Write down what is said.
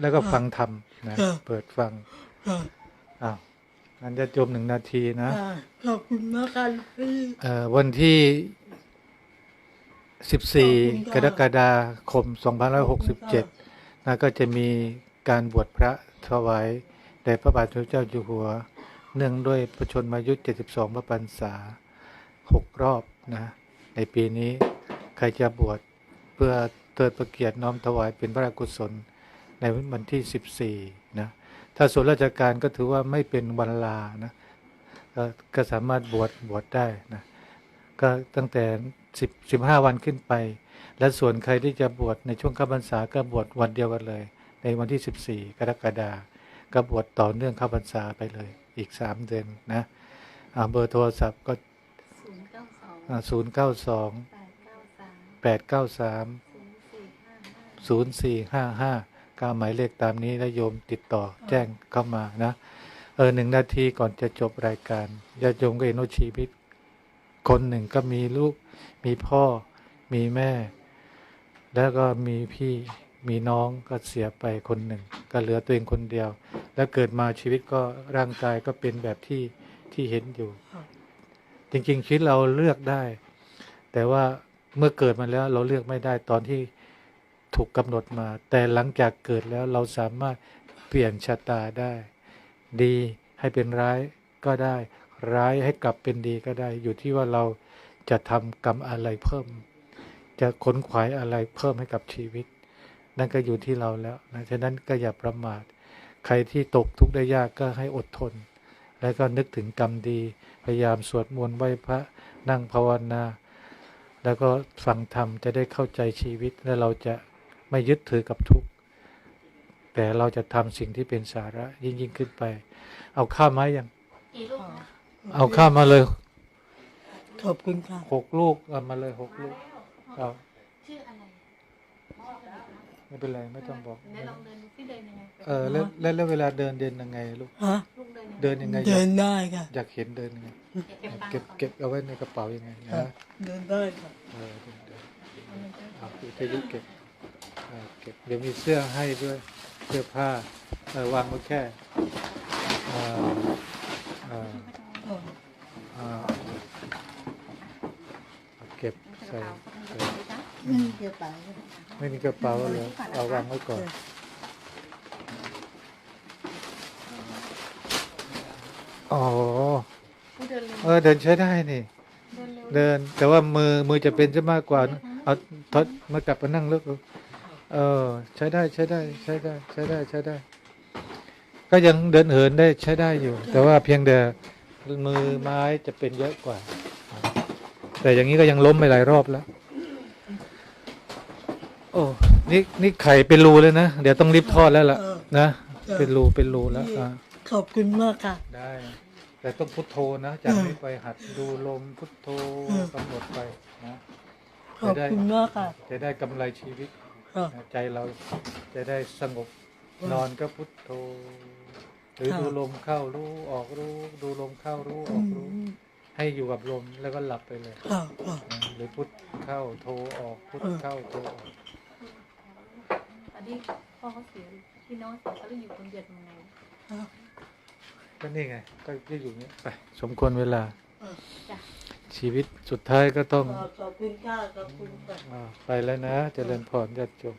แล้วก็ฟังธรรมนะเออเปิดฟังค่ะอ้าวงั้นจะจมหนึ่งนาทีนะค่ะขอบคุณมากค่ะพี่เอ่อวันที่ขอบคุณ14ค่ะกรกฎาคม2567นะก็จะมีการบวชพระถวายแด่พระบาทสมเด็จเจ้าอยู่หัว เนื่องด้วยพระชนมายุ72พระพรรษา6รอบนะ ในปีนี้ใครจะบวชเพื่อเติดประเกียรติน้อมถวายเป็นพระราชกุศล ในวันที่ 14 นะ ถ้าส่วนราชการก็ถือว่าไม่เป็นวันลานะก็ก็สามารถบวชบวชได้นะ ก็ตั้งแต่สิบสิบห้าวันขึ้นไป และส่วนใครที่จะบวชในช่วงเข้าพรรษาก็บวชวันเดียวกันเลย ในวันที่สิบสี่กรกฎาคมก็บวชต่อเนื่องเข้าพรรษาไปเลย อีกสามเดือนนะอ่าเบอร์โทรศัพท์ก็ศูนย์เก้าสองศูนย์เก้าสองแปดเก้าสามแปดเก้าสามศูนย์สี่ห้าห้าศูนย์สี่ห้าห้าก้าหมายเลขตามนี้แล้วโยมติดต่อแจ้งเข้ามานะ เออหนึ่งนาทีก่อนจะจบรายการญาติโยมก็เห็นว่าชีวิต คนหนึ่งก็มีลูก มีพ่อ มีแม่ แล้วก็มีพี่มีน้องก็เสียไปคนหนึ่ง ก็เหลือตัวเองคนเดียว แล้วเกิดมาชีวิตก็ร่างกายก็เป็นแบบที่ที่เห็นอยู่ จริงๆชีวิตเราเลือกได้ แต่ว่าเมื่อเกิดมาแล้วเราเลือกไม่ได้ตอนที่ ถูกกำหนดมา แต่หลังจากเกิดแล้วเราสามารถเปลี่ยนชะตาได้ ดีให้เป็นร้ายก็ได้ ร้ายให้กลับเป็นดีก็ได้ อยู่ที่ว่าเราจะทำกรรมอะไรเพิ่ม จะขนขวายอะไรเพิ่มให้กับชีวิต นั่นก็อยู่ที่เราแล้วนะฉะนั้นก็อย่าประมาท ใครที่ตกทุกข์ได้ยากก็ให้อดทน แล้วก็นึกถึงกรรมดี พยายามสวดมนต์ไหว้พระนั่งภาวนาแล้วก็ฟังธรรมจะได้เข้าใจชีวิตและเราจะ ไม่ยึดถือกับทุกข์แต่เราจะทำสิ่งที่เป็นสาระ ยิ่งยิ่งขึ้นไป เอาข้าวมายังกี่ลูกนะเอาข้าวมาเลยขอบคุณค่ะหกลูกเอามาเลยหกลูกเอาชื่ออะไรไม่เป็นไรไม่ต้องบอกไหนลองเดินดูที่เดินยังไงเออแล้วแล้วแล้วเวลาเดินเดินยังไงลูกฮะลูกเดินเดินยังไงอเดิยากนได้ค่ะอยากเห็นเดินยังไงเก็บตังเก็บค์ก่อนเก็บเอาไว้ในกระเป๋ายังไงค่ะนะเดินได้ค่ะเออเดินเดินเอาวิทยุเก็บ เออเก็บเดี๋ยวมีเสื้อให้ด้วยเสื้อผ้าเออวางไว้แค่เออเอออ๋อเออเอาเก็บใส่ใส่ไม่มีกระเป๋าไม่มีกระเป๋าเลยเอาวางไว้ก่อนอ๋อเดินเร็วเออเดินใช้ได้นี่เดินเร็วเดินแต่ว่ามือมือจะเป็นจะมากกว่านะเอาทดมากลับมานั่งเลิก เออ ใช้ได้ใช้ได้ ใช้ได้ ใช้ได้ใช้ได้ ก็ยังเดินเหินได้ใช้ได้อยู่ แต่ว่าเพียงแต่มือไม้จะเป็นเยอะกว่า แต่อย่างนี้ก็ยังล้มไปหลายรอบแล้ว โอ้นี่นี่ไข่เป็นรูเลยนะ เดี๋ยวต้องรีบทอดแล้วล่ะ นะ เป็นรูเป็นรูแล้วอะขอบคุณมากค่ะ ได้ แต่ต้องพุทโธนะจากนี้ไปหัดดูลมพุทโธอืมกำหนดไปนะขอบคุณมากค่ะ จะได้กำไรชีวิต ค่ะนะใจเราจะได้สงบนอนก็พุทโธหรือค่ะ ดูลมเข้ารู้ออกรู้ ดูลมเข้ารู้ออือกรู้ มให้อยู่กับลมแล้วก็หลับไปเลยค่ะค่ะนะหรือพุทเข้าโทออกพุทอืมเข้าโทออก ตอนที่พ่อเขาเสียพี่น้องเสียเขาเลยอยู่คนเดียวทำไงค่ะก็นี่ไง ก็จะอยู่เนี้ยไปสมควรเวลา จ้ะ ชีวิตสุดท้ายก็ต้องขอบคุณค่ะขอบคุณค่ะอ่าไปแล้วนะ เจริญพรญาติโยม